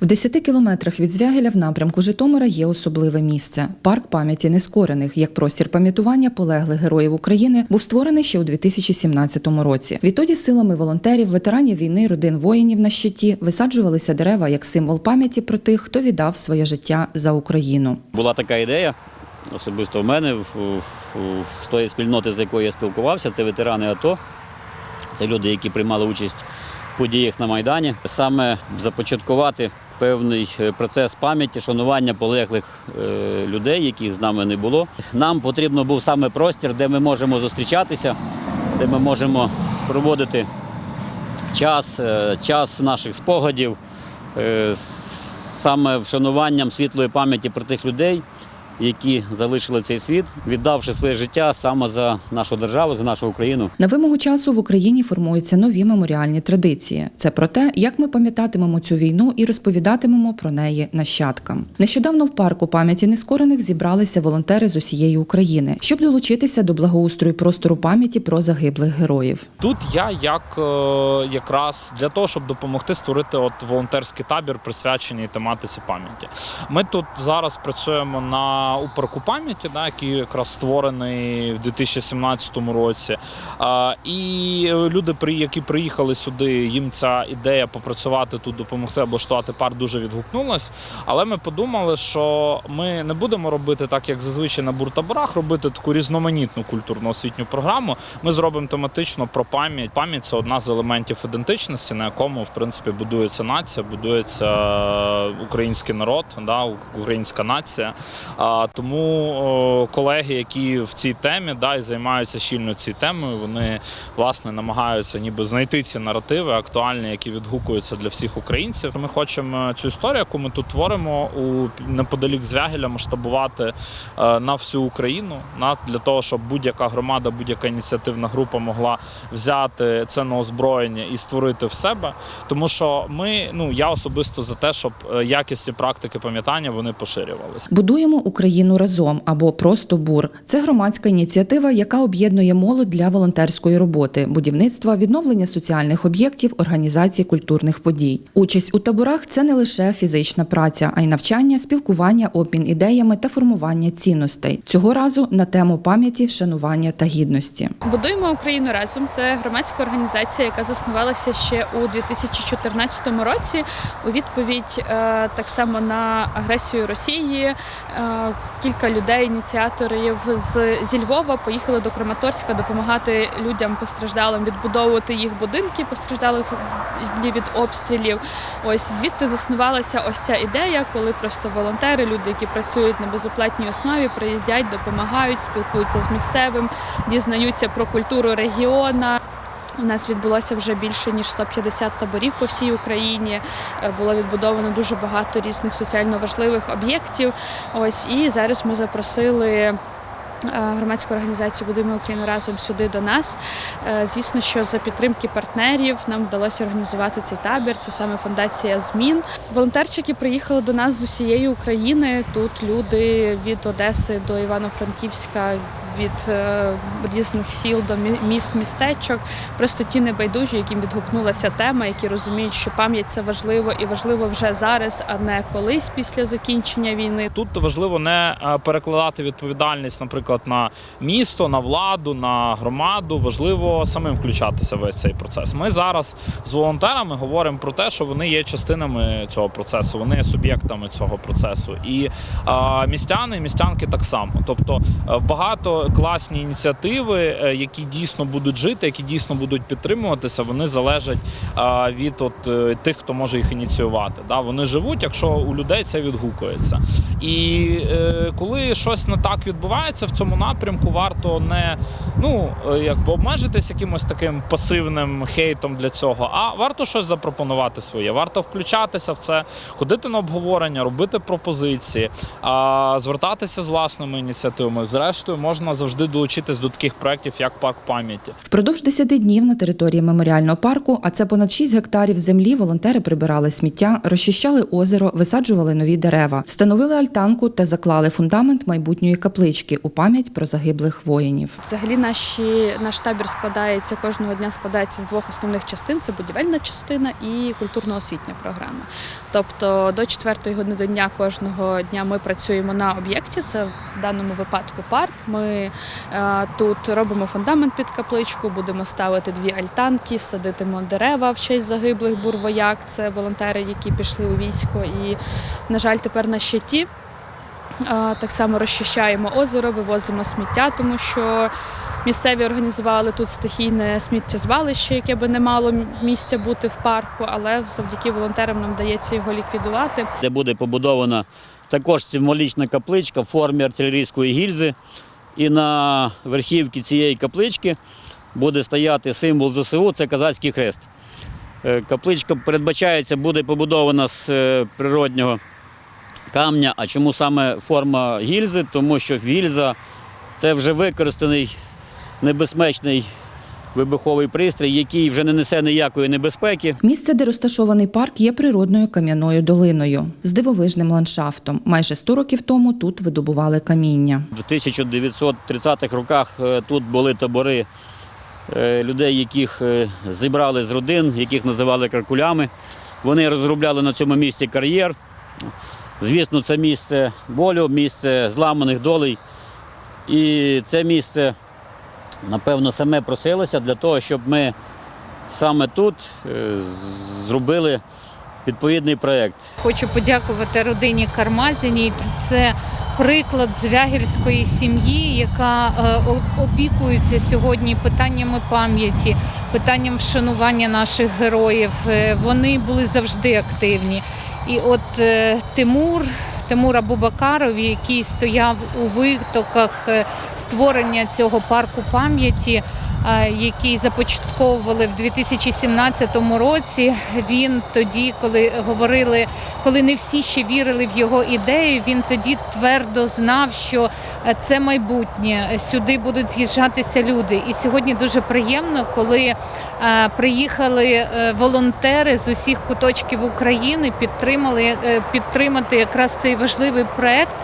В 10 кілометрах від Звягеля в напрямку Житомира є особливе місце парк пам'яті нескорених, як простір пам'ятування полеглих героїв України, був створений ще у 2017 році. Відтоді силами волонтерів, ветеранів війни, родин воїнів на щиті висаджувалися дерева як символ пам'яті про тих, хто віддав своє життя за Україну. Була така ідея, особисто в мене, в, в, в тої спільноти, з якою я спілкувався, це ветерани АТО, це люди, які приймали участь в подіях на Майдані. Саме започаткувати певний е, процес пам'яті, шанування полеглих е, людей, яких з нами не було. Нам потрібно був саме простір, де ми можемо зустрічатися, де ми можемо проводити час, е, час наших спогадів, саме вшануванням світлої пам'яті про тих людей, які залишили цей світ, віддавши своє життя саме за нашу державу, за нашу Україну. На вимогу часу в Україні формуються нові меморіальні традиції. Це про те, як ми пам'ятатимемо цю війну і розповідатимемо про неї нащадкам. Нещодавно в парку пам'яті нескорених зібралися волонтери з усієї України, щоб долучитися до благоустрою простору пам'яті про загиблих героїв. Тут я як е, якраз для того, щоб допомогти створити от волонтерський табір, присвячений тематиці пам'яті. Ми тут зараз працюємо на у парку пам'яті, да, який якраз створений в 2017 році. А, і люди, при- які приїхали сюди, їм ця ідея попрацювати тут, допомогти облаштувати парк дуже відгукнулась. Але ми подумали, що ми не будемо робити так, як зазвичай на буртаборах, робити таку різноманітну культурно освітню програму. Ми зробимо тематично про пам'ять. Пам'ять це одна з елементів ідентичності, на якому в принципі будується нація, будується український народ, да, українська нація. А, тому колеги, які в цій темі да, і займаються щільно цією темою, вони власне намагаються ніби знайти ці наративи актуальні, які відгукуються для всіх українців. Ми хочемо цю історію, яку ми тут творимо у неподалік Звягеля, масштабувати е, на всю Україну, на для того, щоб будь-яка громада, будь-яка ініціативна група могла взяти це на озброєння і створити в себе. Тому що ми, ну я особисто за те, щоб е, якісні практики пам'ятання вони поширювалися. Будуємо Україну разом або просто бур. Це громадська ініціатива, яка об'єднує молодь для волонтерської роботи, будівництва, відновлення соціальних об'єктів, організації культурних подій. Участь у таборах це не лише фізична праця, а й навчання, спілкування, обмін ідеями та формування цінностей. Цього разу на тему пам'яті, шанування та гідності. Будуємо Україну разом. Це громадська організація, яка заснувалася ще у 2014 році. У відповідь е, так само на агресію Росії. Кілька людей, ініціаторів з зі Львова поїхали до Краматорська допомагати людям постраждалим відбудовувати їх будинки, постраждалих від обстрілів. Ось звідти заснувалася ось ця ідея, коли просто волонтери, люди, які працюють на безоплатній основі, приїздять, допомагають, спілкуються з місцевим, дізнаються про культуру регіона. У нас відбулося вже більше ніж 150 таборів по всій Україні. Е, Було відбудовано дуже багато різних соціально важливих об'єктів. Ось і зараз ми запросили. е, Громадську організацію Будуємо Україну разом сюди до нас. Е, Звісно, що за підтримки партнерів нам вдалося організувати цей табір. Це саме фундація змін. Волонтерчики приїхали до нас з усієї України. Тут люди від Одеси до Івано-Франківська, від е, різних сіл до мі- міст, містечок. Просто ті небайдужі, яким відгукнулася тема, які розуміють, що пам'ять це важливо і важливо вже зараз, а не колись після закінчення війни. Тут важливо не е, перекладати відповідальність, наприклад, на місто, на владу, на громаду. Важливо самим включатися в весь цей процес. Ми зараз з волонтерами говоримо про те, що вони є частинами цього процесу, вони є суб'єктами цього процесу. І е, містяни, і містянки так само. Тобто багато класні ініціативи, е, які дійсно будуть жити, які дійсно будуть підтримуватися, вони залежать від от, е, тих, хто може їх ініціювати. Да? Вони живуть, якщо у людей це відгукується. І е, коли щось не так відбувається в цьому напрямку, варто не ну якби обмежитись якимось таким пасивним хейтом для цього, а варто щось запропонувати своє. Варто включатися в це, ходити на обговорення, робити пропозиції, звертатися з власними ініціативами. Зрештою, можна завжди долучитись до таких проєктів, як парк пам'яті. Впродовж 10 днів на території меморіального парку, а це понад 6 гектарів землі, волонтери прибирали сміття, розчищали озеро, висаджували нові дерева, встановили альтанку та заклали фундамент майбутньої каплички у пам'ять про загиблих воїнів. Взагалі наші, наш табір складається кожного дня складається з двох основних частин: це будівельна частина і культурно-освітня програма. Тобто до четвертої години дня кожного дня ми працюємо на об'єкті. Це в даному випадку парк. Ми е, тут робимо фундамент під капличку, будемо ставити дві альтанки, садитимо дерева в честь загиблих бурвояк. Це волонтери, які пішли у військо. І, на жаль, тепер на щиті. Так само розчищаємо озеро, вивозимо сміття, тому що місцеві організували тут стихійне сміттєзвалище, яке би не мало місця бути в парку, але завдяки волонтерам нам вдається його ліквідувати. де буде побудована також символічна капличка в формі артилерійської гільзи. І на верхівці цієї каплички буде стояти символ ЗСУ це Казацький хрест. Е, Капличка передбачається, буде побудована з е, природнього камня. А чому саме форма гільзи? Тому що гільза це вже використаний небезпечний вибуховий пристрій, який вже не несе ніякої небезпеки. Місце, де розташований парк, є природною кам'яною долиною з дивовижним ландшафтом. Майже 100 років тому тут видобували каміння. В 1930-х роках е, тут були табори е, людей, яких е, зібрали з родин, яких називали каркулями. Вони розробляли на цьому місці кар'єр. Звісно, це місце болю, місце зламаних долей. І це місце, напевно, саме просилося для того, щоб ми саме тут е, зробили відповідний проєкт. Хочу подякувати родині Кармазіній. Це приклад звягельської сім'ї, яка е, опікується сьогодні питаннями пам'яті, питанням вшанування наших героїв. Е, Вони були завжди активні. І от Тимур. Тимур Бубакарові, який стояв у витоках е, створення цього парку пам'яті, який започатковували в 2017 році. Він тоді, коли говорили, коли не всі ще вірили в його ідею, він тоді твердо знав, що е, це майбутнє. Сюди будуть з'їжджатися люди. І сьогодні дуже приємно, коли е, приїхали е, волонтери з усіх куточків України, підтримали е, підтримати якраз цей важливий проект,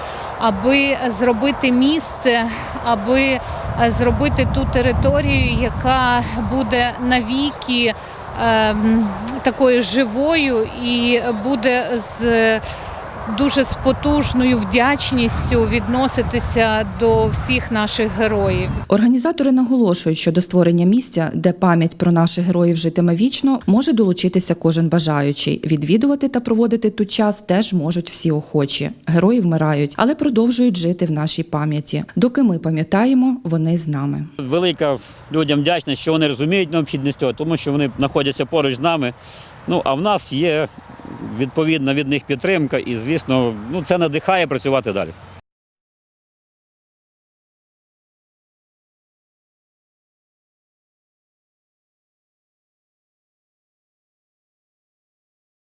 аби зробити місце, аби зробити ту територію, яка буде навіки ем, такою живою і буде з дуже з потужною вдячністю відноситися до всіх наших героїв. Організатори наголошують, що до створення місця, де пам'ять про наших героїв житиме вічно, може долучитися кожен бажаючий. Відвідувати та проводити тут час теж можуть всі охочі. Герої вмирають, але продовжують жити в нашій пам'яті. Доки ми пам'ятаємо, вони з нами. Велика людям вдячність, що вони розуміють необхідність цього, тому що вони знаходяться поруч з нами. Ну а в нас є відповідна від них підтримка, і звісно, ну це надихає працювати далі.